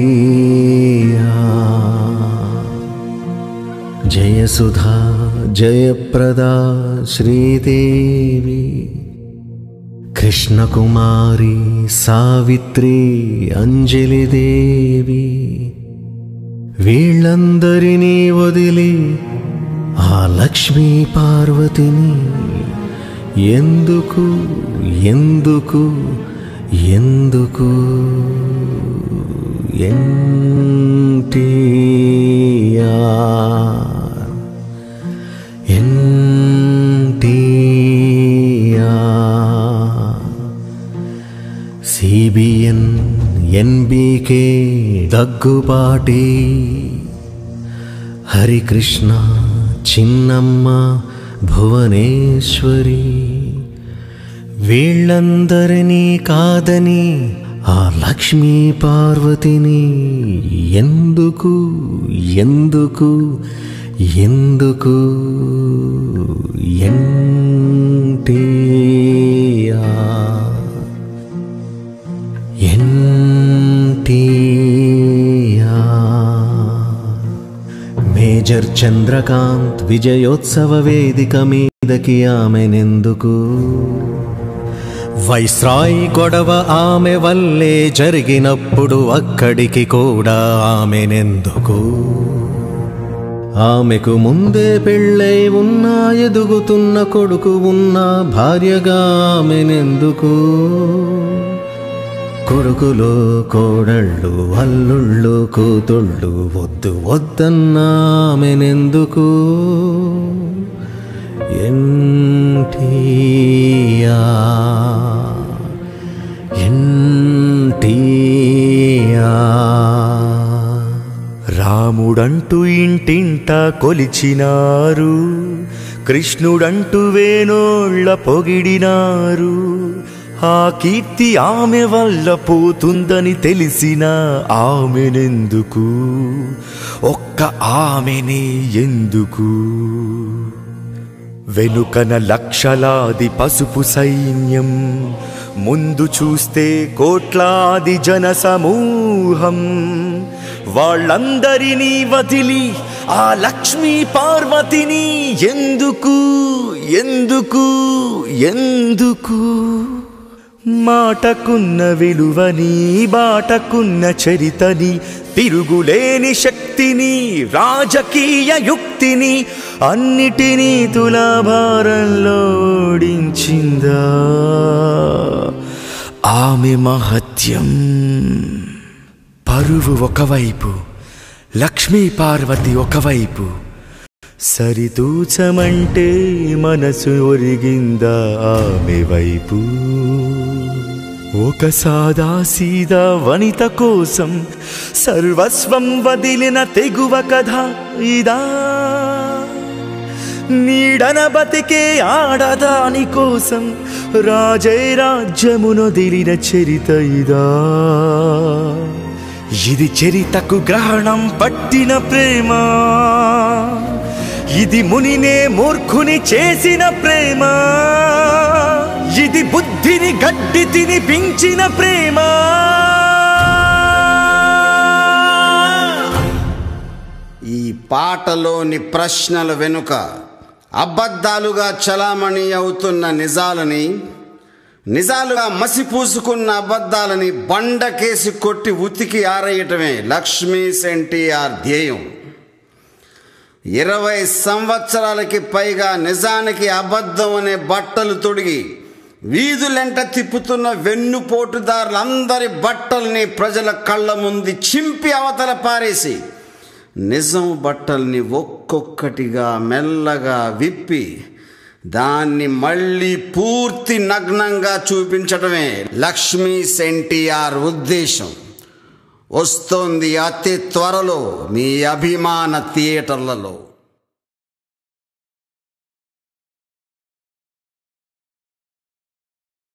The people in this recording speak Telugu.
विन्तीया जयसुधा जयप्रदा श्रीदेवी कृष्णकुमारी सावित्री अञ्जलिदेवी వీళ్ళందరినీ వదిలి ఆ లక్ష్మీ పార్వతిని ఎందుకు ఎందుకు ఎందుకు NTR NTR CBN NBK Daggubati Harikrishna చిన్నమ్మ భువనేశ్వరి. వీళ్ళందరినీ కాదని ఆ లక్ష్మీ పార్వతిని ఎందుకు ఎందుకు ఎందుకు మేజర్ చంద్రకాంత్ విజయోత్సవ వేదిక మీదకి ఆమెనెందుకు? వైస్రాయ్ గొడవ ఆమె వల్లే జరిగినప్పుడు అక్కడికి కూడా ఆమెనెందుకు? ఆమెకు ముందే పెళ్ళై ఉన్నా ఎదుగుతున్న కొడుకు ఉన్న భార్యగా ఆమెనెందుకు? కొడుకులు కోడళ్ళు అల్లుళ్ళు కూతుళ్ళు వద్దు వద్దన్నామెనెందుకు రాముడంటూ ఇంటింట కొలిచినారు కృష్ణుడంటూ వేణోళ్ళ పొగిడినారు. ఆ కీర్తి ఆమె వల్ల పోతుందని తెలిసిన ఆమెనెందుకు? ఒక్క ఆమెనే ఎందుకు? వెనుకన లక్షలాది పసుపు సైన్యం ముందు చూస్తే కోట్లాది జన సమూహం. వాళ్ళందరినీ వదిలి ఆ లక్ష్మీ పార్వతిని ఎందుకు ఎందుకు ఎందుకు? మాటకున్న విలువని బాటకున్న చరితని తిరుగులేని శక్తిని రాజకీయ యుక్తిని అన్నిటినీ తులాభారంలో ఓడించిందా? ఆమె మహత్యం. పరువు ఒకవైపు లక్ష్మీ పార్వతి ఒకవైపు. సరితూచమంటే మనసు ఒరిగిందా ఆమె వైపు. ఒక సాదాసీదా వనిత కోసం సర్వస్వం వదిలిన తెగువ కథ ఇదా. నీడన బతికే ఆడదాని కోసం రాజై రాజ్యమునొదిలిన చరిత ఇదా. ఇది చరితకు గ్రహణం పట్టిన ప్రేమ. ఇది మునినే మూర్ఖుని చేసిన ప్రేమ. ఇది బుద్ధిని గడ్డి తినిపించిన ప్రేమ. ఈ పాటలోని ప్రశ్నల వెనుక అబద్ధాలుగా చలామణి అవుతున్న నిజాలని నిజాలుగా మసిపూసుకున్న అబద్ధాలని బండకేసి కొట్టి ఉతికి ఆరేయటమే లక్ష్మీ ఎన్టీఆర్ ధ్యేయం. ఇరవై సంవత్సరాలకి పైగా నిజానికి అబద్ధం అనే బట్టలు తొడిగి వీధులెంట తిప్పుతున్న వెన్నుపోటుదారులందరి బట్టల్ని ప్రజల కళ్ళ ముందు చింపి అవతల పారేసి నిజం బట్టల్ని ఒక్కొక్కటిగా మెల్లగా విప్పి దాన్ని మళ్ళీ పూర్తి నగ్నంగా చూపించడమే లక్ష్మీ ఎన్టీఆర్ ఉద్దేశం. వస్తోంది అతి త్వరలో మీ అభిమాన థియేటర్లలో.